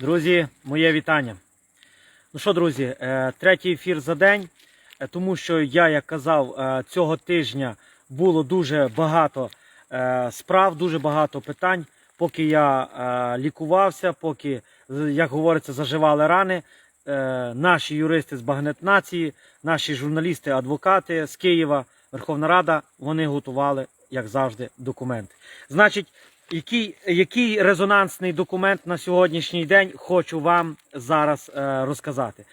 Друзі, моє вітання. Ну що, друзі, е, третій ефір за день, е, тому що я, як казав, е, цього тижня було дуже багато справ, дуже багато питань. Поки я лікувався, поки, як говориться, заживали рани, наші юристи з Багнет Нації, наші журналісти, адвокати з Києва, Верховна Рада, вони готували, як завжди, документи. Значить, який, який резонансний документ на сьогоднішній день хочу вам зараз е, розказати.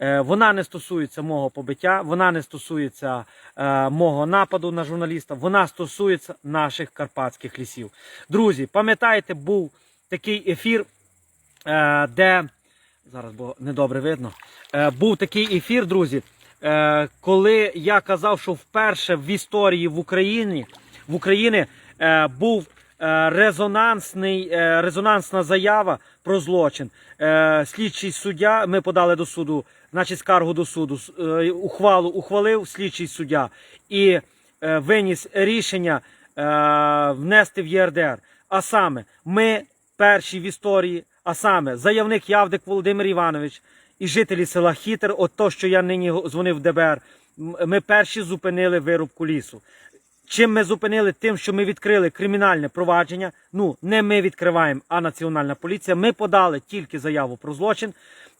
Е, вона не стосується мого побиття, вона не стосується е, мого нападу на журналіста, вона стосується наших карпатських лісів. Друзі, пам'ятаєте, був такий ефір, е, де зараз бо недобре видно. Е, був такий ефір, друзі, е, коли я казав, що вперше в історії в Україні в Україні е, був резонансний, е, резонансна заява про злочин. Е, слідчий суддя, ми подали до суду, значить, скаргу до суду, е, ухвалу ухвалив слідчий суддя і е, виніс рішення е, внести в ЄРДР. А саме, ми перші в історії, а саме заявник Явдик Володимир Іванович і жителі села Хітер, от то, що я нині дзвонив в ДБР, ми перші зупинили вирубку лісу. Чим ми зупинили? Тим, що ми відкрили кримінальне провадження. Ну, не ми відкриваємо, а Національна поліція. Ми подали тільки заяву про злочин.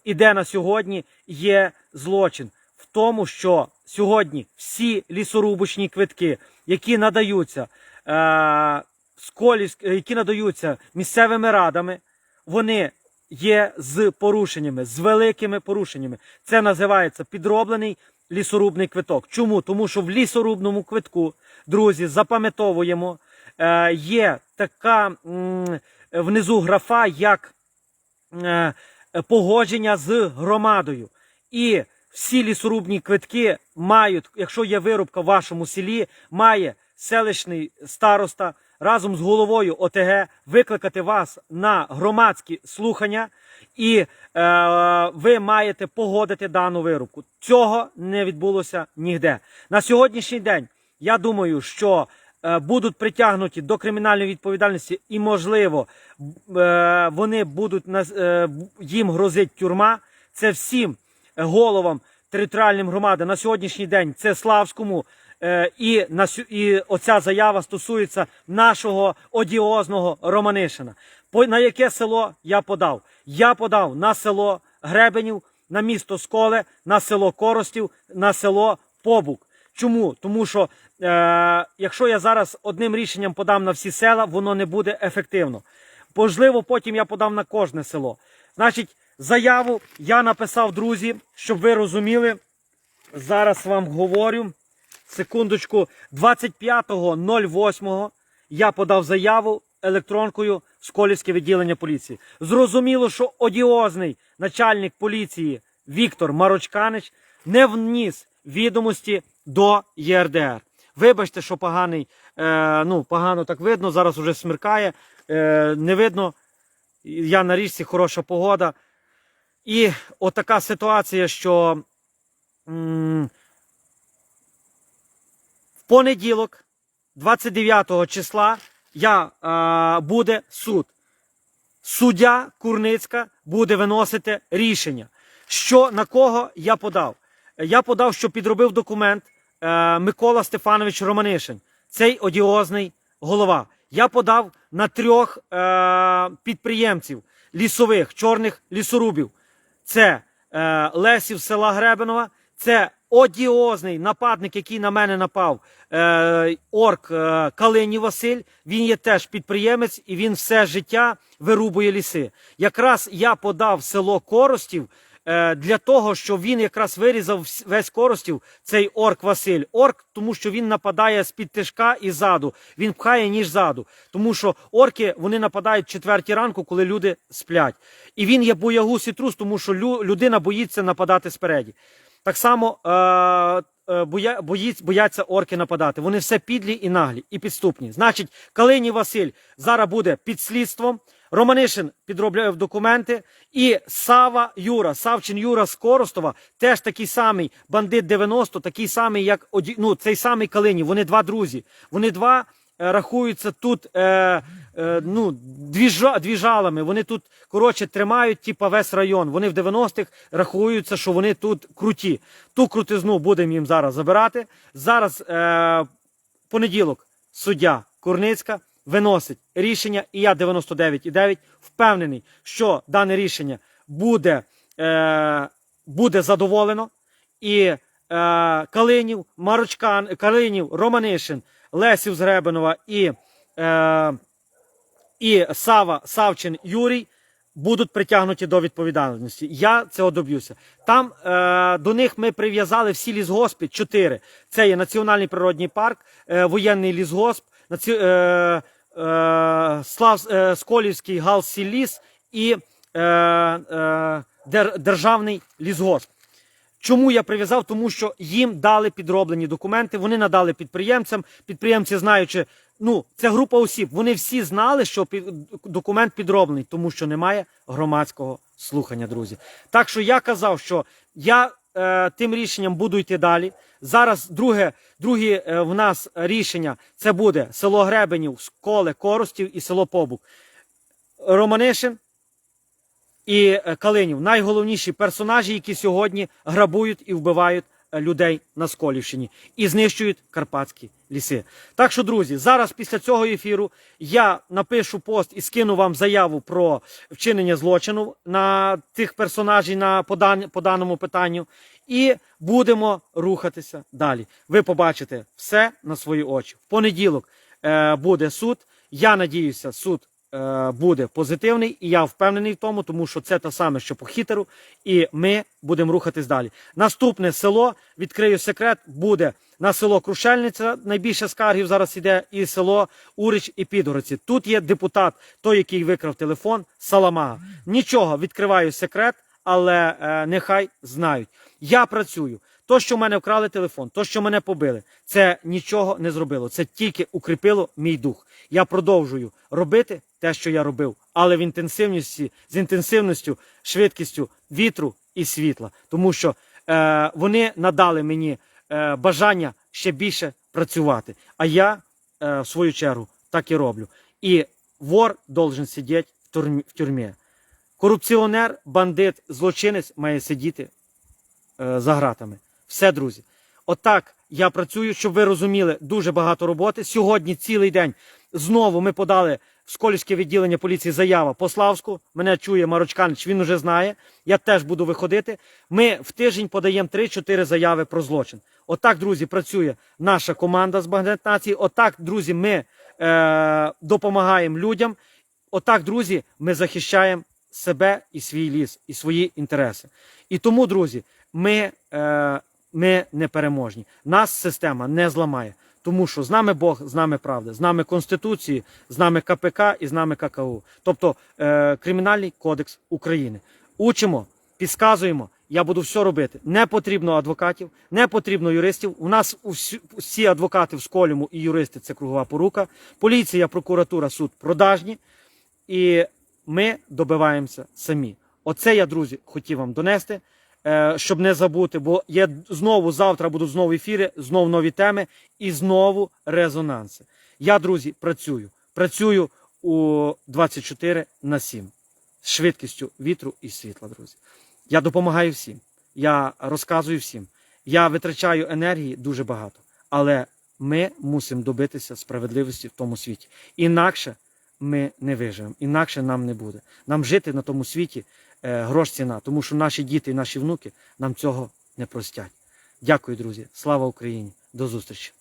І де на сьогодні є злочин в тому, що сьогодні всі лісорубочні квитки, які надаються, е- Сколівськ, е, які надаються місцевими радами, вони є з порушеннями, з великими порушеннями. Це називається підроблений лісорубний квиток. Чому? Тому що в лісорубному квитку, друзі, запам'ятовуємо, е, є така внизу графа, як е, погодження з громадою. І всі лісорубні квитки мають, якщо є вирубка в вашому селі, має селищний староста разом з головою ОТГ викликати вас на громадські слухання, і е, ви маєте погодити дану вирубку. Цього не відбулося ніде. На сьогоднішній день я думаю, що е, будуть притягнуті до кримінальної відповідальності, і, можливо, е, вони будуть е, їм грозить тюрма. Це всім головам територіальним громади на сьогоднішній день. Це Славському. Е, І і оця заява стосується нашого одіозного Романишина. На яке село я подав? Я подав на село Гребенів, на місто Сколе, на село Коростів, на село Побук. Чому? Тому що е, якщо я зараз одним рішенням подам на всі села, воно не буде ефективно. Можливо, потім я подам на кожне село. Значить, заяву я написав, друзі, щоб ви розуміли. Зараз вам говорю. Секундочку, 25.08 я подав заяву електронкою в Сколівське відділення поліції. Зрозуміло, що одіозний начальник поліції Віктор Марочканич не вніс відомості до ЄРДР. Вибачте, що поганий, е, ну, погано так видно, зараз уже смеркає, е, не видно. Я на річці, хороша погода. І отака ситуація, що м, понеділок, 29 числа, я, е, буде суд. Суддя Курницька буде виносити рішення. Що на кого я подав? Я подав, що підробив документ е, Микола Стефанович Романишин, цей одіозний голова. Я подав на трьох е, підприємців лісових, чорних лісорубів. Це е, Лесів села Гребенова, це одіозний нападник, який на мене напав, е, орк е, Калині Василь. Він є теж підприємець і він все життя вирубує ліси. Якраз я подав село Коростів. е, Для того, що він якраз вирізав весь коростів, цей орк Василь. Орк, тому що він нападає з-під тишка і ззаду. Він пхає ніж ззаду. Тому що орки вони нападають четвертій ранку, коли люди сплять. І він є боягуз і трус, тому що лю- людина боїться нападати спереді. Так само е, е, боя, боїць, бояться орки нападати. Вони все підлі і наглі, і підступні. Значить, Калині Василь зараз буде під слідством. Романишин підробляє документи. І Сава Юра, Савчин Юра з Коростова, теж такий самий бандит 90, такий самий, як ну, цей самий Калині. Вони два друзі. Вони два е, рахуються тут е, е, ну, двіжа, двіжалами. Вони тут, коротше, тримають типа, весь район. Вони в 90-х рахуються, що вони тут круті. Ту крутизну будемо їм зараз забирати. Зараз е, понеділок суддя Курницька виносить рішення, і я 99,9 впевнений, що дане рішення буде, е, буде задоволено. І е, Калинів, Марочкан, Калинів, Романишин, Лесів з Гребенова і, е, і Сава Савчин Юрій будуть притягнуті до відповідальності. Я цього доб'юся. Там е, до них ми прив'язали всі лісгоспи чотири. Це є Національний природній парк, е, воєнний лісгосп, наці, е, е, Слав, е, Сколівський галсіліс і е, е, Дер, Державний лісгосп. Чому я прив'язав? Тому що їм дали підроблені документи, вони надали підприємцям. Підприємці, знаючи, ну це група осіб. Вони всі знали, що документ підроблений, тому що немає громадського слухання, друзі. Так що я казав, що я е, тим рішенням буду йти далі. Зараз друге, друге е, в нас рішення це буде село Гребенів, Сколе, Коростів і село Побук. Романишин і е, Калинів найголовніші персонажі, які сьогодні грабують і вбивають людей на Сколівщині і знищують карпатські ліси. Так що, друзі, зараз після цього ефіру я напишу пост і скину вам заяву про вчинення злочину на тих персонажів на по, по даному питанню. І будемо рухатися далі. Ви побачите все на свої очі. В понеділок е, буде суд. Я надіюся, суд буде позитивний, і я впевнений в тому, тому що це те саме, що по хітеру, і ми будемо рухатись далі. Наступне село, відкрию секрет, буде на село Крушельниця. Найбільше скаргів зараз іде, і село Урич і Підгородці. Тут є депутат, той, який викрав телефон, Саламага. Нічого, відкриваю секрет, але е, нехай знають. Я працюю. То, що в мене вкрали телефон, то, що мене побили, це нічого не зробило. Це тільки укріпило мій дух. Я продовжую робити те, що я робив, але в інтенсивності, з інтенсивністю, швидкістю вітру і світла. Тому що е, вони надали мені е, бажання ще більше працювати. А я, е, в свою чергу, так і роблю. І вор должен сидіти в тюрмі. В тюрмі. Корупціонер, бандит, злочинець має сидіти е, за гратами. Все, друзі. Отак я працюю, щоб ви розуміли, дуже багато роботи. Сьогодні цілий день знову ми подали в Сколівське відділення поліції заява по Славську. Мене чує Марочканич, він уже знає. Я теж буду виходити. Ми в тиждень подаємо 3-4 заяви про злочин. Отак, друзі, працює наша команда з Багнет Нації. Отак, друзі, ми е, допомагаємо людям. Отак, друзі, ми захищаємо себе і свій ліс, і свої інтереси. І тому, друзі, ми, е, ми не переможні. Нас система не зламає. Тому що з нами Бог, з нами правда, з нами Конституції, з нами КПК і з нами ККУ. Тобто е, Кримінальний кодекс України. Учимо, підказуємо. Я буду все робити. Не потрібно адвокатів, не потрібно юристів. У нас усі, адвокати в Сколіму і юристи це кругова порука. Поліція, прокуратура, суд продажні. І ми добиваємося самі. Оце я, друзі, хотів вам донести, щоб не забути, бо є знову завтра будуть знову ефіри, знову нові теми і знову резонанси. Я, друзі, працюю. Працюю у 24 на 7 з швидкістю вітру і світла, друзі. Я допомагаю всім. Я розказую всім. Я витрачаю енергії дуже багато. Але ми мусимо добитися справедливості в тому світі. Інакше ми не виживемо, інакше нам не буде. Нам жити на тому світі е, грош ціна, тому що наші діти і наші внуки нам цього не простять. Дякую, друзі. Слава Україні! До зустрічі!